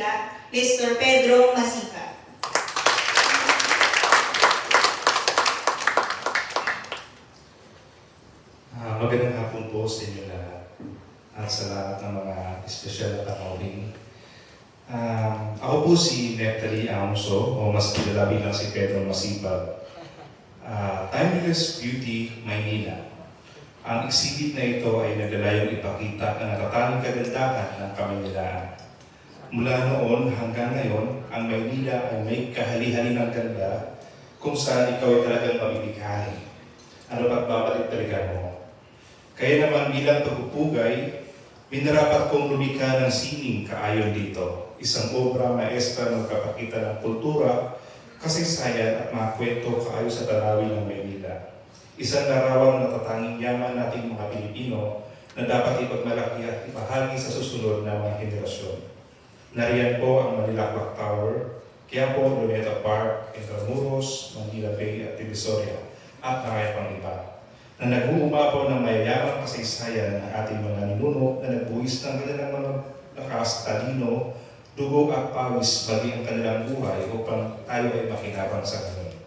Maynila, Mr. Pedro Masica. Ah, magandang hapon po sa inyo lahat at sa lahat ng mga espesyal na panauhin. Ah, ako po si Neptali Amuso o mas kilala bilang si Pedro Masibag. Ah, Timeless Beauty, Maynila. Ang exhibit na ito ay naglalayong ipakita ang natatanging kagandahan ng Kamaynilaan. Mula noon hanggang ngayon, ang Maynila ay may kahali-hali ng ganda kung saan ikaw ay talagang mabibighahin. Ano ba't babalik-balikan mo? Kaya naman bilang pagpupugay, minarapat kong lumika ng sining kaayon dito. Isang obra maestra na magpapakita ng kultura, kasaysayan at mga kwento kaayon sa tanawin ng Maynila. Isang larawan na tatanging yaman nating mga Pilipino na dapat ipagmalaki at ipahagi sa susunod na mga henerasyon. Nariyan po ang Manila Clock Tower, Quiapo, Luneta Park, Intramuros, Manila Bay at Divisoria, at marami pang iba na nag-uumapaw ng mayayamang kasaysayan ng ating mga ninuno na nagbuwis ng kanilang mga lakas, talino, dugo at pawis bagi ang kanilang buhay upang tayo ay makinabang sa ngayon.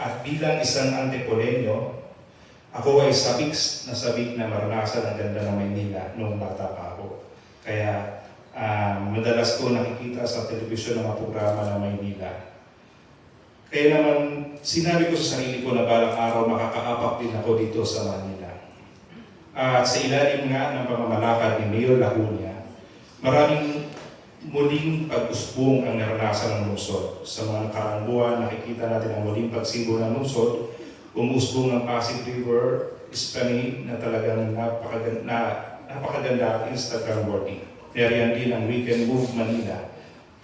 At bilang isang antipolenyo, ako ay sabik na sabik na maranasan ang ganda ng Maynila noong bata pa ako. Kaya ah, madalas ko nakikita sa telebisyon ng mga programa ng Maynila. Kaya naman, sinabi ko sa sarili ko na balang araw makakaapak din ako dito sa Manila. At sa ilalim nga ng pamamalakad ni Mayor Lacuna, maraming muling pag-usbong ang naranasan ng lungsod. Sa mga nakarang buwan, nakikita natin ang muling pagsibo ng lungsod, umusbong ang Pasig River, Esplanade na talagang napakaganda, na, napakaganda at Instagram worthy. Nariyan din ang Weekend Move Manila,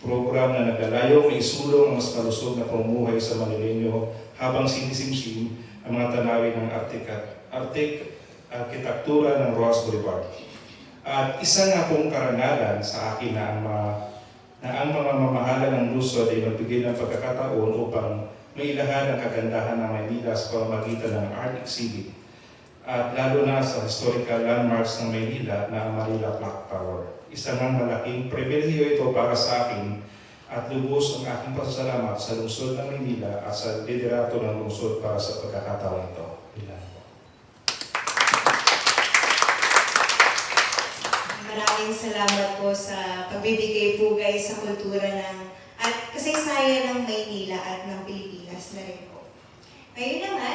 program na naglalayong na isulong ang mas malusog na pamumuhay sa Manileño habang sinisimsim ang mga tanawin ng Arctic, Arctic arkitektura ng Ross Boulevard. At isa nga pong karangalan sa akin na ang mga, na ang mga mamahala ng lungsod ay magbigay ng pagkakataon upang mailahan ang kagandahan ng Maynila sa pamamagitan ng art exhibit at lalo na sa historical landmarks ng Maynila na Manila Clock Tower. Isang ang malaking pribilehiyo ito para sa akin at lubos ang aking pasasalamat sa lungsod ng Maynila at sa liderato ng lungsod para sa pagkakataon ito. Ilan po. Maraming salamat po sa pagbibigay pugay sa kultura ng at kasaysayan ng Maynila at ng Pilipinas na rin po. Ngayon naman,